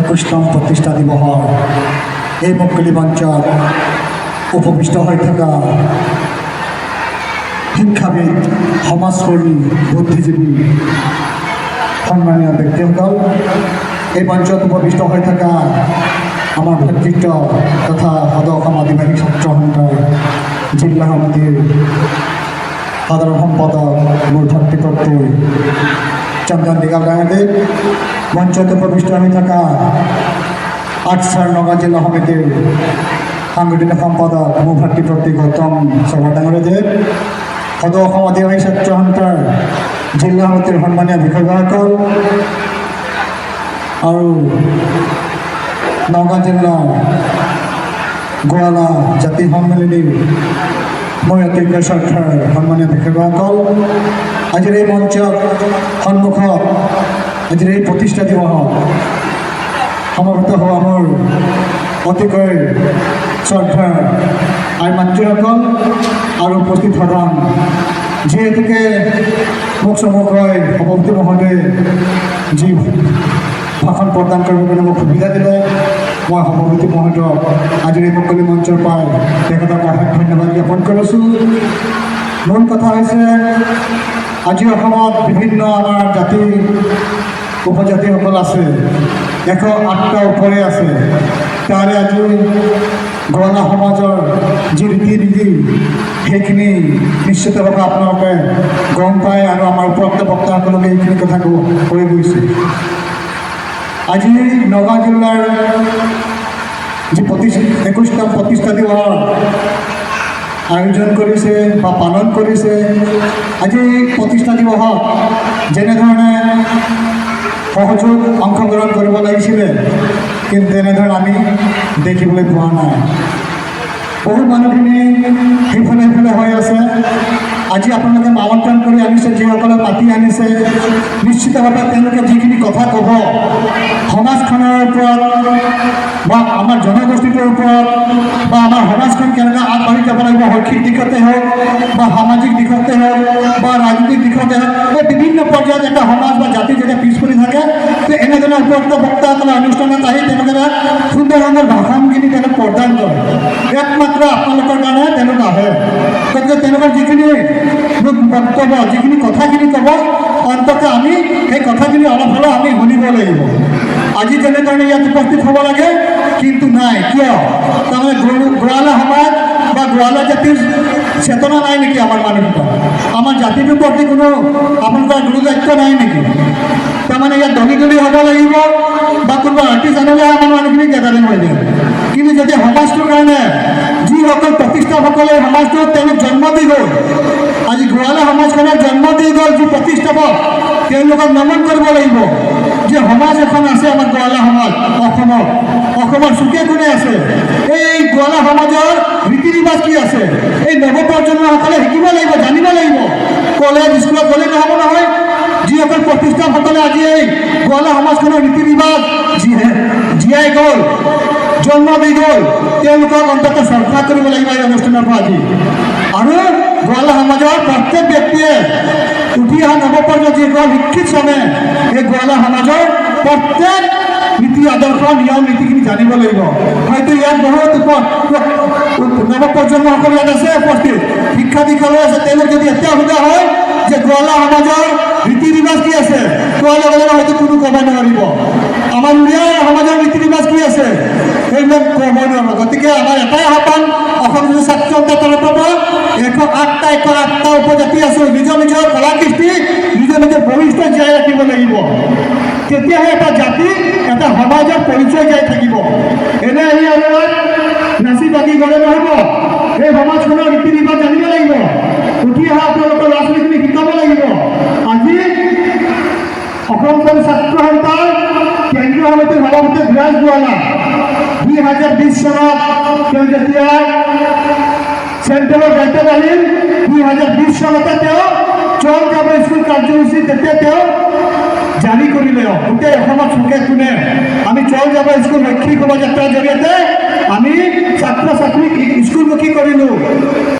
একুশতম প্রতিষ্ঠা দিবস। এই মুকলি মঞ্চত উপবিষ্ট হৈ থকা শিক্ষাবিদ সমাজকৰ্মী বুদ্ধিজীৱী সন্মানীয় ব্যক্তিসকল, এই মঞ্চত উপবিষ্ট হৈ থকা আমাৰ ভাতৃত্ব তথা সদ আদিবাসী ছাত্ৰ সন্থাৰ জিলা সমিতিৰ সাধাৰণ সম্পাদক মোৰ ভাতৃপ্ৰতি চন্দন দিগাল ডাঙাদেৱ মঞ্চত উপবিষ্ট হৈ থকা আটচাৰ নগাঁও জিলা সমিতিৰ সাংগঠনিক সম্পাদক মোৰ ভাতৃপ্ৰতি গৌতম চভা ডাঙৰীয়াদেৱ সদ অসম আদিবাসী ছাত্ৰ সন্থাৰ জিলা সমিতিৰ সন্মানীয় বিষয়বসকল আৰু নগাঁও জিলাৰ গোৱালা জাতি সন্মিলনীৰ অতিজ্ঞ স্বাৰ্থৰ সন্মানীয় বিষয়বসকল আজিৰ এই মঞ্চত সন্মুখত, আজিৰ এই প্ৰতিষ্ঠা দিৱসত সমবেত হোৱা মোৰ অতিকৈ শ্ৰদ্ধাৰ আই মাতৃসকল আৰু উপস্থিত সাধাৰণ যিহেতুকে মোক চমুকৈ সভাপতি মহোদয়ে যি ভাষণ প্ৰদান কৰিবৰ মোক সুবিধা দিলে সভাপতি মহোদয়ক আজিৰ এই মুকলি মঞ্চৰ পৰাই তেখেতক ধন্যবাদ জ্ঞাপন কৰিছোঁ মূল কথা হৈছে আজি অসমত বিভিন্ন আমাৰ জাতি উপজাতিসকল আছে। এশ আঠটা ওপৰে আছে। তাৰে আজি গড়লা সমাজৰ যি ৰীতি নীতি সেইখিনি নিশ্চিতভাৱে আপোনালোকে গম পায় আৰু আমাৰ উপৰোক্ত বক্তাসকলকে এইখিনি কথা কৈ গৈছে। আজি নগাঁও জিলাৰ যি প্ৰতিষ্ঠা একৈছতম প্ৰতিষ্ঠা দিৱসৰ আয়োজন কৰিছে বা পালন কৰিছে, আজি প্ৰতিষ্ঠা দিৱসত যেনেধৰণে সহযোগ অংশগ্ৰহণ কৰিব লাগিছিলে কিন্তু তেনেধৰণে আমি দেখিবলৈ পোৱা নাই। বহুত মানুহখিনি সেইফালে সেইফালে হৈ আছে। আজি আপোনালোকে আমন্ত্ৰণ কৰি আনিছে যিসকলে মাতি আনিছে নিশ্চিতভাৱে তেওঁলোকে যিখিনি কথা ক'ব, সমাজখনৰ ওপৰত বা আমাৰ জনগোষ্ঠীটোৰ ওপৰত বা আমাৰ সমাজখন কেনেকৈ আগবাঢ়ি যাব লাগিব, শৈক্ষিক দিশতে হওক বা সামাজিক দিশতে হওক বা ৰাজনৈতিক দিশতে হওক, এই বিভিন্ন পৰ্যায়ত এটা সমাজ বা জাতি যেতিয়া পিছ পৰি থাকে এনেধৰণৰ উপযুক্ত বক্তাসকলে, অনুষ্ঠানত আহি তেওঁলোকে সুন্দৰ সুন্দৰ ভাষণখিনি তেওঁলোক প্ৰদান কৰে একমাত্ৰ আপোনালোকৰ কাৰণে তেওঁলোক আহে গতিকে তেওঁলোকৰ যিখিনি বক্তব্য, যিখিনি কথাখিনি ক'ব, অন্ততঃ আমি সেই কথাখিনি অলপ হ'লেও আমি শুনিব লাগিব। আজি যেনেধৰণে ইয়াত উপস্থিত হ'ব লাগে, কিন্তু নাই, কিয়? তাৰমানে গোৱালা সমাজ বা গোৱালা জাতিৰ চেতনা নাই নেকি আমাৰ মানুহৰ আমাৰ জাতিটোৰ প্ৰতি কোনো আপোনালোকৰ গুৰুদায়িত্ব নাই নেকি? তাৰমানে ইয়াত ধনী ধনী হ'ব লাগিব বা কোনোবা আৰ্টিষ্ট আনিলে আমাৰ মানুহখিনি গেদাৰিং হৈ যায় যদি সমাজটোৰ কাৰণে যিসকল প্ৰতিষ্ঠাপকলে সমাজটোত তেওঁলোক জন্ম দি গ'ল, আজি গোৱালা সমাজখনৰ জন্ম দি গ'ল যি প্ৰতিষ্ঠাপক, তেওঁলোকক নমন কৰিব লাগিব। যে সমাজ এখন আছে আমাৰ গোৱালা সমাজ অসমত অসমৰ চুকে কোণে আছে। এই গোৱালা সমাজৰ ৰীতি ৰিবাজ কি আছে? এই নৱপ্ৰজন্মসকলে শিকিব লাগিব, জানিব লাগিব। কলেজ, স্কুলত গ'লে নহ'ব নহয়। যিসকল প্ৰতিষ্ঠানসকলে আজি এই গোৱালা সমাজখনৰ ৰীতি ৰিবাজ জীয়াই গ'ল জন্ম দি গ'ল তেওঁলোকক অন্ততঃ শ্ৰদ্ধা কৰিব লাগিব এই অনুষ্ঠানৰ পৰা আজি আৰু গোৱালা সমাজৰ প্ৰত্যেক ব্যক্তিয়ে উঠি অহা নৱপ্ৰজন্ম শিক্ষিত শ্ৰমে এই গোৱালা সমাজৰ প্ৰত্যেক নীতি আদৰ্শ নিয়ম, নীতিখিনি জানিব লাগিব। হয়তো ইয়াত বহুত নৱপ্ৰজন্মসকল ইয়াত আছে, উপস্থিত। শিক্ষা দীক্ষালৈ আছে। তেওঁলোক যদি এতিয়া সোধা হয় যে গোৱালা সমাজৰ ৰীতি ৰিবাজ কি আছে কোৱাৰ লগে লগে হয়তো কোনো ক'ব নোৱাৰিব আমাৰ উৰিয়া সমাজৰ ৰীতি ৰিবাজ কি আছে সেইবিলাক ক'ব নোৱাৰিব গতিকে আমাৰ এটাই আহ্বান অসম যুৱ ছাত্ৰ সন্থাৰ তৰফৰ পৰা এশ আঠটা এশ আঠটা উপজাতি আছোঁ নিজৰ নিজৰ কলা কৃষ্টি নিজৰ ভৱিষ্যত জীয়াই ৰাখিব লাগিব। তেতিয়াহে এটা জাতি, এটা সমাজৰ পৰিচয় জীয়াই থাকিব। এনে আহি আৰু নাচি বাগি গ'লে নহ'ব। এই সমাজখনৰ ৰীতি ৰিবাজ জানিব লাগিব। উঠি অহা আপোনালোকৰ ল'ৰা ছোৱালীখিনি শিকাব লাগিব। আজি অসম ছাত্ৰ সন্থাৰ কেন্দ্ৰীয় সমিতিৰ সভাপতি বিৰাজ গোৱালা। দুই হাজাৰ বিছ চনত তেওঁ যেতিয়া চেণ্ট্ৰেলৰ দায়িত্বত আহিল দুই হাজাৰ বিশ চনতে তেওঁ, চল যাব স্কুল কাৰ্যসূচী তেতিয়া তেওঁ জাৰি কৰিলে গোটেই অসমত চুকে শুনে। আমি চল যাব স্কুল শৈক্ষিক শোভাযাত্ৰাৰ জৰিয়তে আমি ছাত্ৰ ছাত্ৰীক স্কুলমুখী কৰিলোঁ।